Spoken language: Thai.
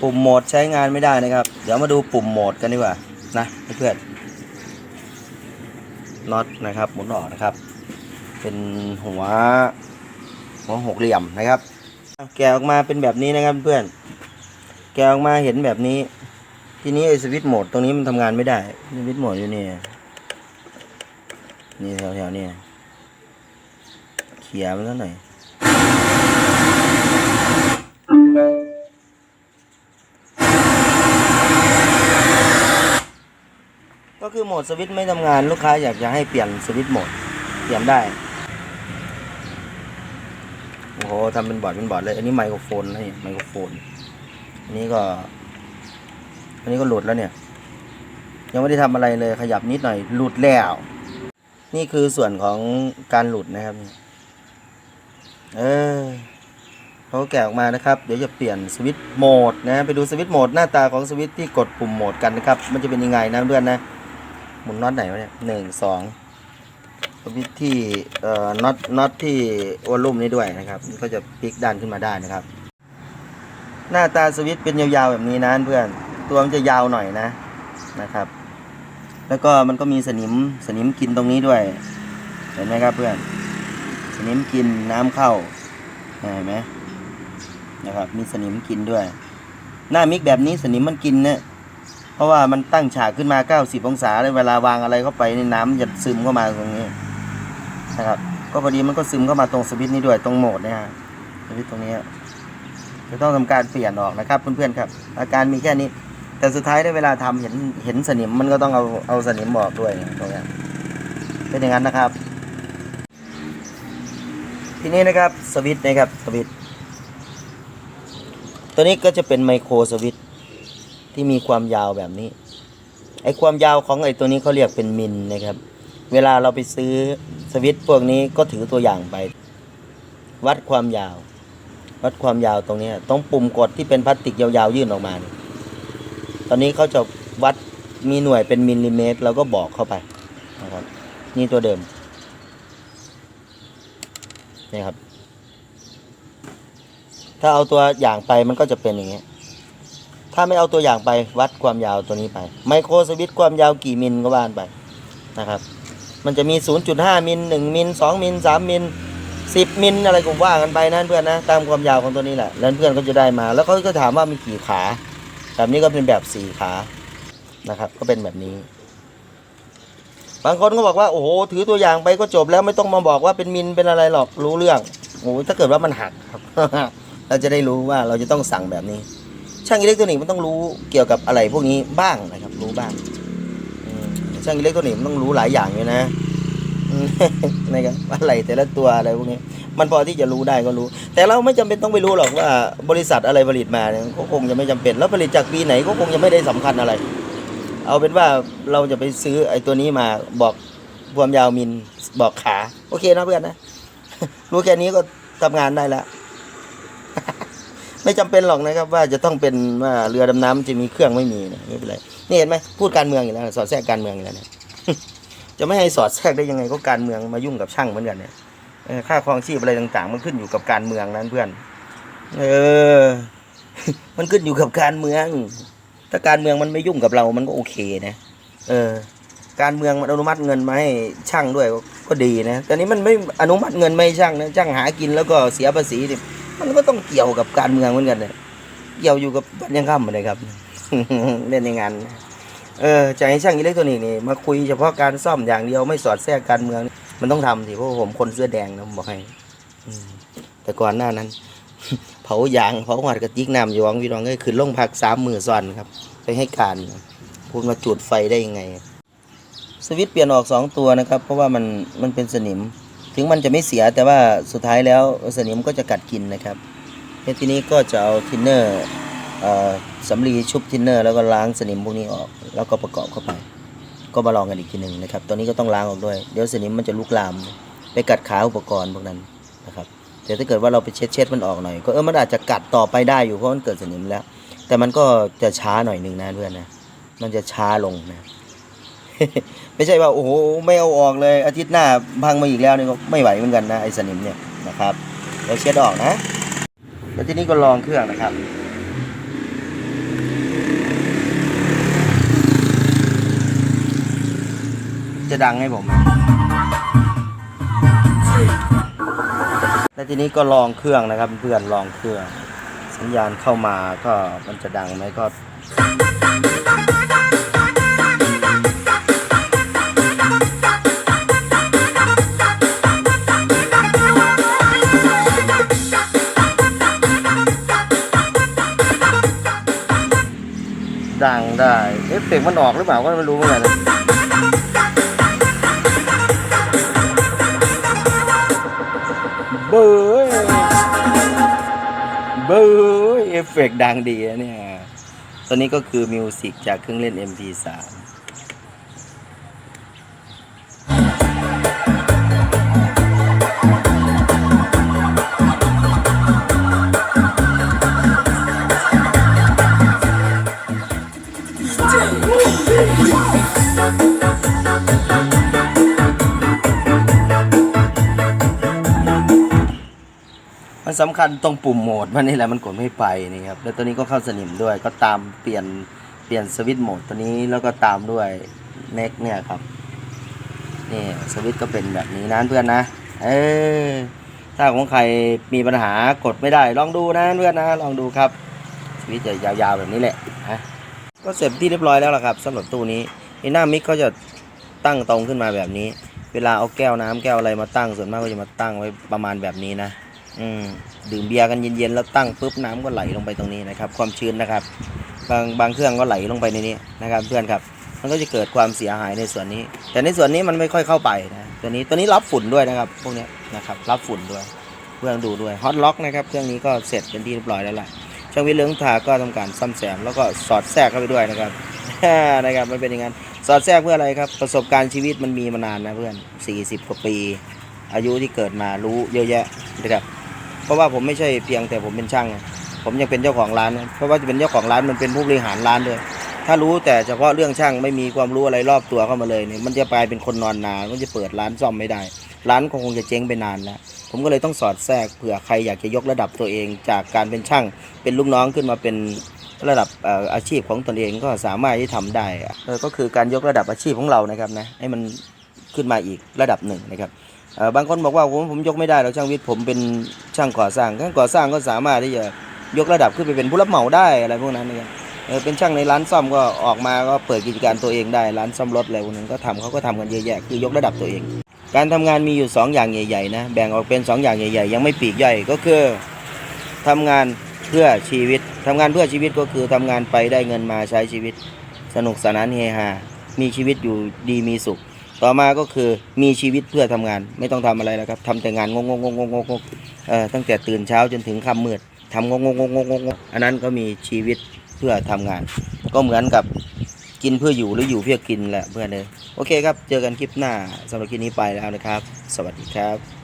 ปุ่มโหมดใช้งานไม่ได้นะครับ เดี๋ยวมาดูปุ่มโหมดกันดีกว่านะเพื่อน น็อตนะครับหมุนออกนะครับ เป็นหัวหัวหกเหลี่ยมนะครับ แกะออกมาเป็นแบบนี้นะครับเพื่อนแกะออกมาเห็นแบบนี้ ทีนี้ไอ้สวิตช์โหมดตรงนี้มันทำงานไม่ได้สวิตช์โหมดอยู่นี่นี่แถวๆนี่เขี่ยมันซะหน่อย คือโหมดสวิตช์ไม่ทำงานลูกค้าอยากจะให้เปลี่ยนสวิตช์โหมดเปลี่ยนได้ โอ้โหทำเป็นบอร์ดเป็นบอร์ดเลย อันนี้ไมโครโฟนนี่ไมโครโฟน อันนี้ก็ อันนี้ก็หลุดแล้วเนี่ย ยังไม่ได้ทำอะไรเลยขยับนิดหน่อยหลุดแล้ว นี่คือส่วนของการหลุดนะครับ เออเขาแกะออกมานะครับ เดี๋ยวจะเปลี่ยนสวิตช์โหมดนะ ไปดูสวิตช์โหมดหน้าตาของสวิตช์ที่กดปุ่มโหมดกันนะครับ มันจะเป็นยังไงนะเพื่อนนะ หมุนน็อตไหนวะเนี่ยหนึ่งสองวิตช์ที่เอ่อน็อตน็อตที่วอลลุ่มนี้ด้วยนะครับก็จะพลิกด้านขึ้นมาได้นะครับ หน้าตาสวิตช์เป็นยาวๆแบบนี้นะเพื่อนตัวมันจะยาวหน่อยนะนะครับ แล้วก็มันก็มีสนิมสนิมกินตรงนี้ด้วย เห็นไหมครับเพื่อน สนิมกินน้ำเข้าเห็นไหมนะครับ มีสนิมกินด้วย หน้ามิกแบบนี้สนิมมันกินเนี่ย ราะว่ามันตั้งฉากขึ้นมา 90 องศาเลยเวลาวางอะไรเข้าไปในน้ำมันจะซึมเข้ามาตรงนี้นะครับ ก็พอดีมันก็ซึมเข้ามาตรงสวิตช์นี้ด้วยตรงโหมดเนี่ยสวิตช์ตรงนี้จะต้องทำการเปลี่ยนออกนะครับเพื่อนๆครับ อาการมีแค่นี้ แต่สุดท้ายได้เวลาทำเห็นเห็นสนิมมันก็ต้องเอาเอาสนิมออกด้วยตรงนี้เป็นอย่างนั้นนะครับ ทีนี้นะครับสวิตช์นะครับสวิตช์ตัวนี้ก็จะเป็นไมโครสวิตช์ ที่มีความยาวแบบนี้ ไอความยาวของไอตัวนี้เขาเรียกเป็นมิลนะครับ เวลาเราไปซื้อสวิตพวกนี้ก็ถือตัวอย่างไป วัดความยาว วัดความยาวตรงนี้ตรงปุ่มกดที่เป็นพลาสติกยาวๆยื่นออกมา ตอนนี้เขาจะวัดมีหน่วยเป็นมิลลิเมตรเราก็บอกเข้าไปนะครับ นี่ตัวเดิมนี่ครับ ถ้าเอาตัวอย่างไปมันก็จะเป็นอย่างเงี้ย ถ้าไม่เอาตัวอย่างไปวัดความยาวตัวนี้ไป ไมโครสวิตความยาวกี่มิลก็ว่านไปนะครับ มันจะมี 0.5 มิล 1 มิล 2 มิล 3 มิล 10 มิลอะไรก็ว่ากันไปนะเพื่อนนะตามความยาวของตัวนี้แหละแล้วเพื่อนก็จะได้มา แล้วเขาก็ถามว่ามีกี่ขาแบบนี้ก็เป็นแบบ4ขานะครับ ก็เป็นแบบนี้ บางคนก็บอกว่าโอ้โหถือตัวอย่างไปก็จบแล้วไม่ต้องมาบอกว่าเป็นมิลเป็นอะไรหรอกรู้เรื่องโอ้โหถ้าเกิดว่ามันหักครับ เราจะได้รู้ว่าเราจะต้องสั่งแบบนี้ ช่างอิเล็กทรอนิกส์มันต้องรู้เกี่ยวกับอะไรพวกนี้บ้างนะครับ รู้บ้างช่างอิเล็กทรอนิกส์มันต้องรู้หลายอย่างอยู่นะอืมนะครับอะไรแต่ละตัวอะไรพวกนี้ มันพอที่จะรู้ได้ก็รู้ แต่เราไม่จำเป็นต้องไปรู้หรอกว่า บริษัทอะไรผลิตมาเนี่ยก็คงจะไม่จำเป็น แล้วผลิตจากปีไหนก็คงจะไม่ได้สำคัญอะไร เอาเป็นว่าเราจะไปซื้อไอ้ตัวนี้มาบอกความยาวมิลบอกขา โอเคนะเพื่อนนะ รู้แค่นี้ก็ทำงานได้แล้ว ไม่จำเป็นหรอกนะครับ ว่าจะต้องเป็นว่าเรือดำน้ำจะมีเครื่องไม่มีนะไม่เป็นไรนี่เห็นไหมพูดการเมืองอยู่แล้วสอดแทรกการเมืองอยู่แล้วเนี่ยจะไม่ให้สอดแทรกได้ยังไงก็การเมืองมายุ่งกับช่างเหมือนกันเนี่ยค่าครองชีพอะไรต่าง ๆ มันขึ้นอยู่กับการเมืองนั้นเพื่อน เออ มันขึ้นอยู่กับการเมือง ถ้าการเมืองมันไม่ยุ่งกับเรา มันก็โอเคนะเออ การเมืองมันอนุมัติเงินมาให้ช่างด้วยก็ดีนะแต่นี้มันไม่อนุมัติเงินไม่ช่างนะช่างหากินแล้วก็เสียภาษีนี่ มันก็ต้องเกี่ยวกับการเมืองเหมือนกันเนี่ยเกี่ยวอยู่กับบ้านยังค่ำเลยครับ เล่นในงาน เออจะให้ช่างอิเล็กทรอนิกส์นี่มาคุยเฉพาะการซ่อมอย่างเดียวไม่สอดแทรกการเมือง มันต้องทำสิเพราะผมคนเสื้อแดงนะผมบอกให้อแต่ก่อนหน้านั้น เผายางเผาหวัดกระติกน้ำอยู่วังพี่น้องก็ขึ้นลงพักสามมือซ้อนครับ ไปให้การพูดมาจุดไฟได้ยังไง สวิตช์เปลี่ยนออกสองตัวนะครับ เพราะว่ามันมันเป็นสนิม ถึงมันจะไม่เสียแต่ว่าสุดท้ายแล้วสนิมก็จะกัดกินนะครับทีนี้ก็จะเอาทินเนอร์สำลีชุบทินเนอร์แล้วก็ล้างสนิมพวกนี้ออก แล้วก็ประกอบเข้าไป ก็มาลองกันอีกทีหนึ่งนะครับตัวนี้ก็ต้องล้างออกด้วย เดี๋ยวสนิมมันจะลุกลาม ไปกัดขาอุปกรณ์พวกนั้นนะครับแต่ถ้าเกิดว่าเราไปเช็ดเช็ดมันออกหน่อย ก็เออมันอาจจะกัดต่อไปได้อยู่เพราะมันเกิดสนิมแล้ว แต่มันก็จะช้าหน่อยหนึ่งนะเพื่อนนะมันจะช้าลงนะ ไม่ใช่ว่าโอ้โหไม่เอาออกเลยอาทิตย์หน้าพังมาอีกแล้วนี่ก็ไม่ไหวเหมือนกันนะไอ้สนิมเนี่ยนะครับเดี๋ยวเช็ดออกนะ แล้วทีนี้ก็ลองเครื่องนะครับจะดังให้ผม แล้วทีนี้ก็ลองเครื่องนะครับเพื่อนลองเครื่อง สัญญาณเข้ามาก็มันจะดังไหมก็ ดังได้ เอฟเฟกต์มันออกหรือเปล่าก็ไม่รู้เหมือนกันนะเบยเบยเอฟเฟกต์ดังดีนะเนี่ย ตอนนี้ก็คือมิวสิกจากเครื่องเล่น MP3 มันสำคัญตรงปุ่มโหมดมันนี่แหละมันกดไม่ไปนี่ครับแล้วตัวนี้ก็เข้าสนิมด้วย ก็ตามเปลี่ยนเปลี่ยนสวิตช์โหมดตัวนี้แล้วก็ตามด้วยเน็กเนี่ยครับนี่สวิตช์ก็เป็นแบบนี้นะเพื่อนนะเออถ้าของใครมีปัญหากดไม่ได้ ลองดูนะเพื่อนนะลองดูครับสวิตช์จะยาวๆแบบนี้แหละฮะก็เสร็จที่เรียบร้อยแล้วล่ะครับสำหรับตู้นี้ไอ้หน้ามิกเขาจะตั้งตรงขึ้นมาแบบนี้ เวลาเอาแก้วน้ำแก้วอะไรมาตั้งส่วนมากก็จะมาตั้งไว้ประมาณแบบนี้นะ อืมดื่มเบียร์กันเย็นๆแล้วตั้งปุ๊บน้ำก็ไหลลงไปตรงนี้นะครับ ความชื้นนะครับ บางบางเครื่องก็ไหลลงไปในนี้นะครับ เพื่อนครับมันก็จะเกิดความเสียหายในส่วนนี้ แต่ในส่วนนี้มันไม่ค่อยเข้าไปนะตัวนี้ตัวนี้รับฝุ่นด้วยนะครับ พวกนี้นะครับรับฝุ่นด้วยเพื่อนดูด้วยฮอตล็อกนะครับเครื่องนี้ก็เสร็จเป็นที่เรียบร้อยแล้วล่ะช่างวิทย์เลื้องทาก็ทำการซ่อมแซมแล้วก็สอดแทรกเข้าไปด้วยนะครับนะครับมันเป็นอย่างนั้นสอดแทรกเพื่ออะไรครับ ประสบการณ์ชีวิตมันมีมานานนะเพื่อน 40 กว่าปี อายุที่เกิดมารู้เยอะแยะนะครับ ราะว่าผมไม่ใช่เพียงแต่ผมเป็นช่าง ผมยังเป็นเจ้าของร้าน เพราะว่าจะเป็นเจ้าของร้านมันเป็นผู้บริหารร้านด้วย ถ้ารู้แต่เฉพาะเรื่องช่างไม่มีความรู้อะไรรอบตัวเข้ามาเลยเนี่ยมันจะกลายเป็นคนนอนนานมันจะเปิดร้านซ่อมไม่ได้ ร้านคงจะเจ๊งไปนานแล้วผมก็เลยต้องสอดแทรกเผื่อใครอยากจะยกระดับตัวเอง จากการเป็นช่าง เป็นลูกน้องขึ้นมาเป็นระดับอาชีพของตนเองก็สามารถที่ทำได้ก็คือการยกระดับอาชีพของเรานะครับนะให้มันขึ้นมาอีกระดับหนึ่งนะครับ บางคนบอกว่าผมผมยกไม่ได้หรอกช่างวิทย์ผมเป็นช่างก่อสร้างช่างก่อสร้างก็สามารถที่จะยกระดับขึ้นไปเป็นผู้รับเหมาได้อะไรพวกนั้นนะครับเป็นช่างในร้านซ่อมก็ออกมาก็เปิดกิจการตัวเองได้ร้านซ่อมรถอะไรพวกนั้นก็ทำเขาก็ทำกันเยอะแยะคือยกระดับตัวเอง การทำงานมีอยู่สองอย่างใหญ่ๆนะแบ่งออกเป็นสองอย่างใหญ่ ๆ ยังไม่ปีกย่อยก็คือทำงานเพื่อชีวิตทำงานเพื่อชีวิตก็คือทำงานไปได้เงินมาใช้ชีวิต สนุกสนานเฮฮามีชีวิตอยู่ดีมีสุข ต่อมาก็คือมีชีวิตเพื่อทำงาน ไม่ต้องทำอะไรแล้วครับทำแต่งานงงงงงงงงตั้งแต่ตื่นเช้าจนถึงค่ำมืดทำงงงงงงงงอันนั้นก็มีชีวิตเพื่อทำงาน ก็เหมือนกับกินเพื่ออยู่หรืออยู่เพื่อกินแหละเพื่อนเลยโอเคครับ เจอกันคลิปหน้าสำหรับคลิปนี้ไปแล้วนะครับ สวัสดีครับ